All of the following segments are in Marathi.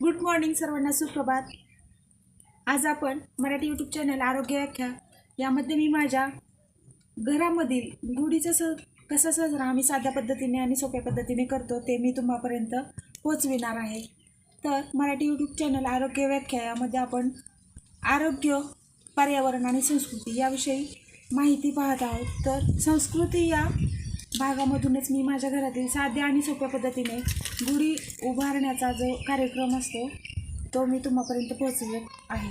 गुड मॉर्निंग सर्वांना सुप्रभात. आज आपण मराठी यूट्यूब चॅनल आरोग्य व्याख्या यामध्ये मी माझ्या घरामधील गुढीचा स कसा साजरा आम्ही साध्या पद्धतीने आणि सोप्या पद्धतीने करतो ते मी तुम्हापर्यंत पोचविणार आहे. तर मराठी यूट्यूब चॅनल आरोग्य व्याख्या यामध्ये आपण आरोग्य पर्यावरण आणि संस्कृती याविषयी माहिती पाहत आहोत. तर संस्कृती या भागामधूनच मी माझ्या घरातील साध्या आणि सोप्या पद्धतीने गुढी उभारण्याचा जो कार्यक्रम असतो तो मी तुम्हापर्यंत पोहोचवत आहे.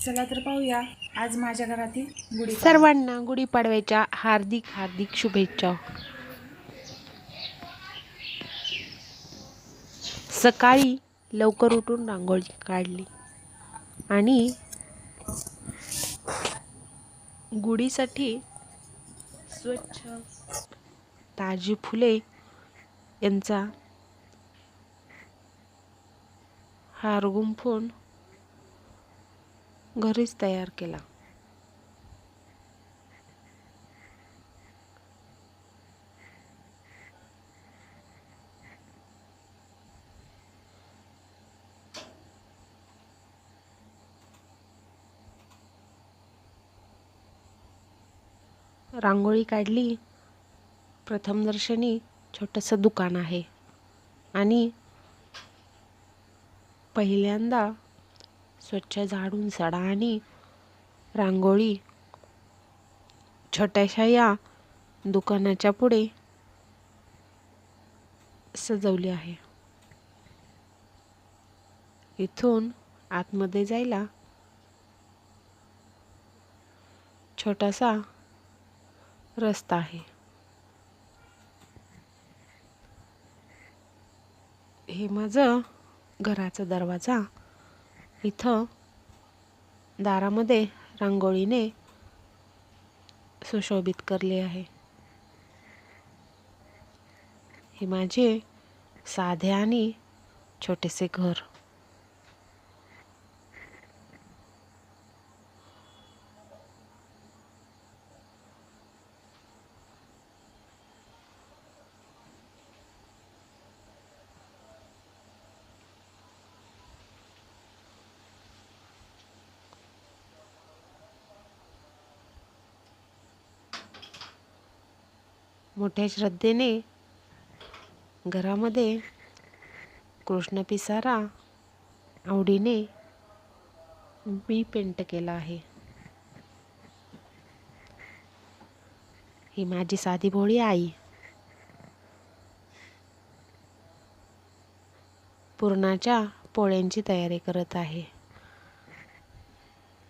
चला तर पाहूया आज माझ्या घरातील गुढी सर्वांना गुढीपाडव्याच्या हार्दिक हार्दिक शुभेच्छा. सकाळी लवकर उठून रांगोळी काढली आणि गुढीसाठी स्वच्छ ताजी फुले यांचा हार गुंफून घरीच तयार केला. रांगोळी काढली. प्रथमदर्शनी छोटंसं दुकान आहे. आणि पहिल्यांदा स्वच्छ झाडून सडा आणि रांगोळी. छोट्याशा या दुकानाच्या पुढे सजवली आहे. इथून आतमध्ये जायला छोटासा रस्ता आहे. हे माझं घराचा दरवाजा. इथं दारामध्ये रांगोळीने सुशोभित करले आहे. हे माझे साधे आणि छोटेसे घर. मोठ्या श्रद्धेने घरामध्ये कृष्ण पिसारा आवडीने मी पेंट केला आहे. ही माझी साधी भोळी आई. पुरणाच्या पोळ्यांची तयारी करत आहे.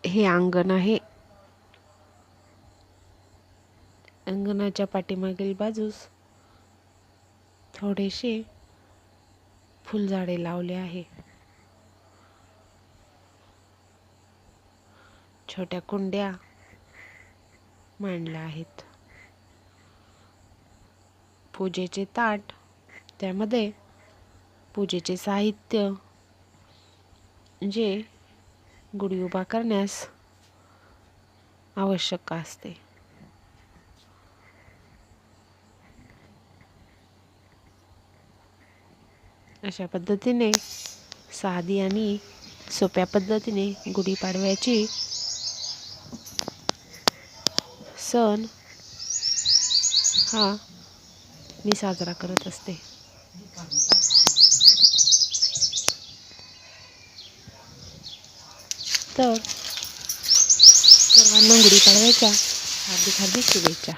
हे अंगण आहे अंगणाच्या पाठीमागील बाजूस थोडेसे फुलझाडे लावले आहे. छोट्या कुंड्या मांडल्या आहेत. पूजेचे ताट त्यामध्ये पूजेचे साहित्य जे गुढी उभा करण्यास आवश्यक असते. अशा पद्धतीने साधी आणि सोप्या पद्धतीने गुढीपाडव्याची सण हा मी साजरा करत असते. तर सर्वांना गुढीपाडव्याच्या हार्दिक हार्दिक शुभेच्छा.